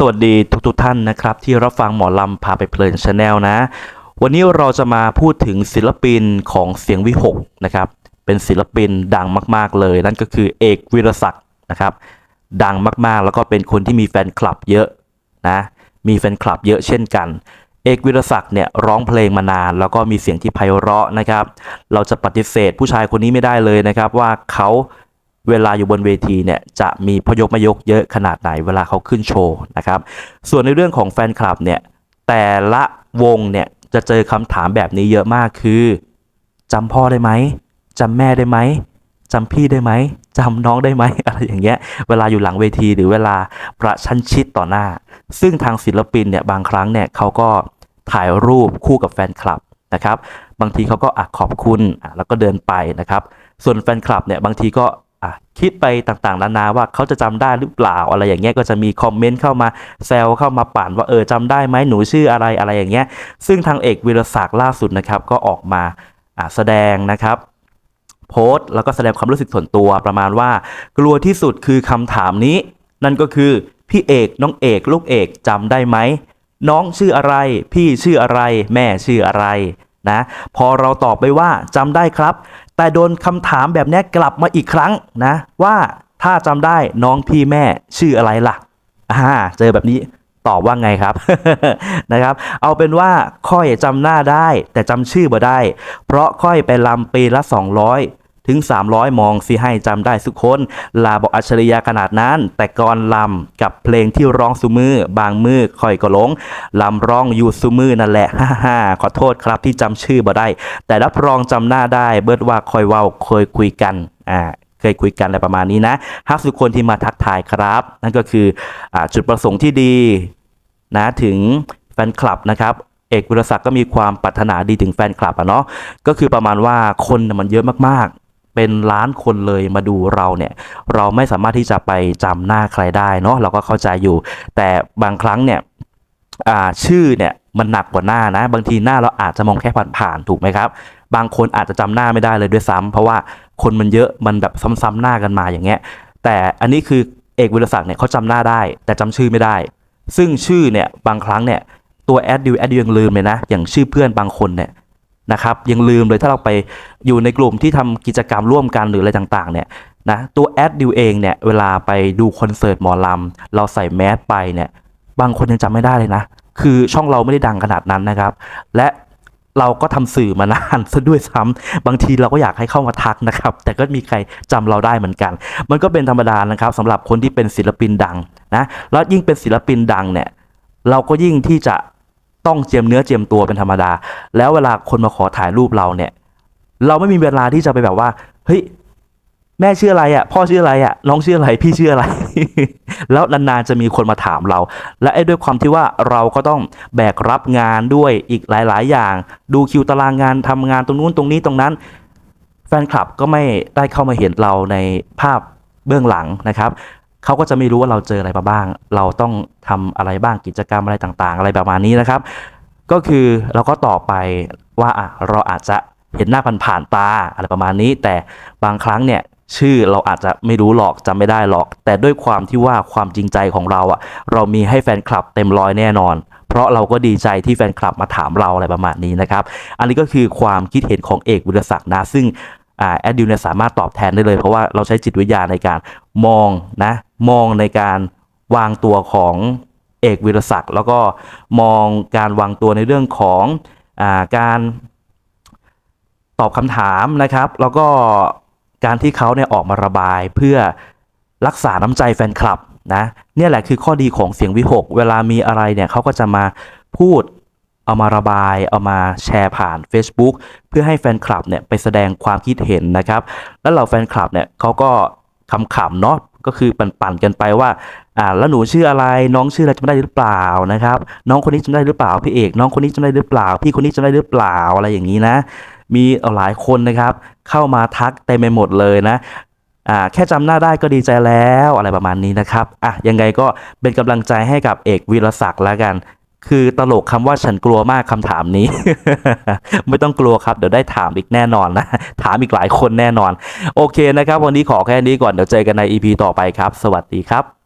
สวัสดีทุกๆทท่านนะครับ ที่รับฟังหมอลำพาไปเพลินชาแนลนะ วันนี้เราจะมาพูดถึงศิลปินของเสียงวิหกนะครับ เป็นศิลปินดังมากๆเลย นั่นก็คือเอกวิรศักดิ์นะครับ ดังมากๆแล้วก็เป็นคนที่มีแฟนคลับเยอะนะมีแฟนคลับเยอะเช่นกัน เอกวิรศักดิ์เนี่ยร้องเพลงมานาน แล้วก็มีเสียงที่ไพเราะนะครับ เราจะปฏิเสธผู้ชายคนนี้ไม่ได้เลยนะครับ ว่าเขา เวลาอยู่บนเวทีเนี่ยจะมีพยกมายกเยอะขนาดไหนเวลาเขาขึ้นโชว์นะครับ ส่วนในเรื่องของแฟนคลับเนี่ยแต่ละวงเนี่ยจะเจอคำถามแบบนี้เยอะมากคือจำพ่อได้ไหมจำแม่ได้ไหมจำพี่ได้ไหมจำน้องได้ไหมอะไรอย่างเงี้ยเวลาอยู่หลังเวทีหรือเวลาประชันชิดต่อหน้า ซึ่งทางศิลปินเนี่ยบางครั้งเนี่ยเขาก็ถ่ายรูปคู่กับแฟนคลับนะครับ บางทีเขาก็อขอบคุณแล้วก็เดินไปนะครับ ส่วนแฟนคลับเนี่ยบางทีก็ อะคิดไปต่างๆนานาว่าเขาจะจำได้หรือเปล่าอะไรอย่างเงี้ยก็จะมีคอมเมนต์เข้ามาแซวเข้ามาปั่นว่าเออจำได้ไหมหนูชื่ออะไรอะไรอย่างเงี้ยซึ่งทางเอกวิรศักดิ์ล่าสุดนะครับก็ออกมาอะแสดงนะครับโพสต์แล้วก็แสดงความรู้สึกส่วนตัวประมาณว่า กลัวที่สุดคือคำถามนี้ นั่นก็คือพี่เอกน้องเอกลูกเอกจำได้ไหมน้องชื่ออะไร พี่ชื่ออะไร แม่ชื่ออะไรนะ พอเราตอบไปว่าจำได้ครับ แต่โดนคำถามแบบนี้กลับมาอีกครั้งนะว่าถ้าจำได้น้องพี่แม่ชื่ออะไรล่ะอ่าเจอแบบนี้ตอบว่าไงครับนะครับ เอาเป็นว่าค่อยจำหน้าได้ แต่จำชื่อบ่ได้ เพราะค่อยไปลำปีละ 200 ถึง 300 มองสิให้จำได้สุกคน ลาบอกอัจฉริยะขนาดนั้น แต่ก่อนลำกับเพลงที่ร้องสุมือ บางมือค่อยก็หลงลำร้องอยู่สุมือนั่นแหละฮ่าฮ่าขอโทษครับที่จำชื่อบ่ได้ แต่รับรองจำหน้าได้ เบิดว่าคอยเว้าเคยคุยกันอ่าเคยคุยกันอะไรประมาณนี้นะฮักสุคนที่มาทักทายครับ นั่นก็คืออจุดประสงค์ที่ดีนะถึงแฟนคลับนะครับเอกวิรศักดิ์ก็มีความปรารถนาดีถึงแฟนคลับอะเนาะก็คือประมาณว่าคนมันเยอะมาก เป็นล้านคนเลยมาดูเราเนี่ย เราไม่สามารถที่จะไปจำหน้าใครได้เนาะเราก็เข้าใจอยู่ แต่บางครั้งเนี่ยชื่อเนี่ยมันหนักกว่าหน้านะ บางทีหน้าเราอาจจะมองแค่ผ่านๆถูกไหมครับ บางคนอาจจะจำหน้าไม่ได้เลยด้วยซ้ำเพราะว่าคนมันเยอะมันแบบซ้ำๆหน้ากันมาอย่างเงี้ย แต่อันนี้คือเอกวิรศักดิ์เนี่ยเขาจำหน้าได้ แต่จำชื่อไม่ได้ ซึ่งชื่อเนี่ยบางครั้งเนี่ยตัวแอดดิวแอดดิวยังลืมเลยนะ อย่างชื่อเพื่อนบางคนเนี่ย นะครับยังลืมเลยถ้าเราไปอยู่ในกลุ่มที่ทำกิจกรรมร่วมกันหรืออะไรต่างๆเนี่ยนะตัวแอดดิวเองเนี่ยเวลาไปดูคอนเสิร์ตหมอลำเราใส่แมสไปเนี่ยบางคนยังจำไม่ได้เลยนะ คือช่องเราไม่ได้ดังขนาดนั้นนะครับ และเราก็ทำสื่อมานานซะด้วยซ้ำบางทีเราก็อยากให้เข้ามาทักนะครับ แต่ก็มีใครจำเราได้เหมือนกัน มันก็เป็นธรรมดานะครับสำหรับคนที่เป็นศิลปินดังนะแล้วยิ่งเป็นศิลปินดังเนี่ยเราก็ยิ่งที่จะ ต้องเจียมเนื้อเจียมตัวเป็นธรรมดา แล้วเวลาคนมาขอถ่ายรูปเราเนี่ย เราไม่มีเวลาที่จะไปแบบว่า เฮ้ยแม่ชื่ออะไรอะ พ่อชื่ออะไรอะ น้องชื่ออะไร พี่ชื่ออะไร แล้วนานๆจะมีคนมาถามเรา และไอ้ด้วยความที่ว่าเราก็ต้องแบกรับงานด้วยอีกหลาย ๆ อย่าง ดูคิวตารางงานทำงานตรงนู้นตรงนี้ตรงนั้น แฟนคลับก็ไม่ได้เข้ามาเห็นเราในภาพเบื้องหลังนะครับ เขาก็จะไม่รู้ว่าเราเจออะไรมาบ้าง เราต้องทำอะไรบ้างกิจกรรมอะไรต่างๆ อะไรประมาณนี้นะครับ ก็คือเราก็ตอบไปว่าอะเราอาจจะเห็นหน้าผ่านๆตาอะไรประมาณนี้ แต่บางครั้งเนี่ยชื่อเราอาจจะไม่รู้หรอกจำไม่ได้หรอก แต่ด้วยความที่ว่าความจริงใจของเราอะ เรามีให้แฟนคลับเต็มร้อยแน่นอน เพราะเราก็ดีใจที่แฟนคลับมาถามเราอะไรประมาณนี้นะครับ อันนี้ก็คือความคิดเห็นของเอกวิรศักดิ์นะ ซึ่งอแอดดิวเนี่ยสามารถตอบแทนได้เลย เพราะว่าเราใช้จิตวิทยาในการมองนะ มองในการวางตัวของเอกวิรศักดิ์แล้วก็มองการวางตัวในเรื่องของอาการตอบคำถามนะครับ แล้วก็การที่เขาเนี่ยออกมาระบายเพื่อรักษาน้ำใจแฟนคลับนะเนี่ยแหละคือข้อดีของเสียงวิหกเวลามีอะไรเนี่ยเขาก็จะมาพูดเอามาระบาย เอามาแชร์ผ่าน Facebook เพื่อให้แฟนคลับเนี่ยไปแสดงความคิดเห็นนะครับ แล้วเหล่าแฟนคลับเนี่ยเขาก็ขำๆเนาะ ก็คือปั่นๆกันไปว่าอ่าแล้วหนูชื่ออะไรน้องชื่ออะไรจำได้หรือเปล่านะครับ น้องคนนี้จำได้หรือเปล่าพี่เอก น้องคนนี้จำได้หรือเปล่า พี่คนนี้จำได้หรือเปล่าอะไรอย่างนี้นะ มีหลายคนนะครับ เข้ามาทักเต็มไปหมดเลยนะอ่าแค่จำหน้าได้ก็ดีใจแล้วอะไรประมาณนี้นะครับอะยังไงก็เป็นกำลังใจให้กับเอกวีรศักดิ์แล้วกัน คือตลกคำว่าฉันกลัวมากคำถามนี้ ไม่ต้องกลัวครับ เดี๋ยวได้ถามอีกแน่นอนนะ ถามอีกหลายคนแน่นอน โอเคนะครับ วันนี้ขอแค่นี้ก่อนเดี๋ยวเจอกันใน EP ต่อไปครับ สวัสดีครับ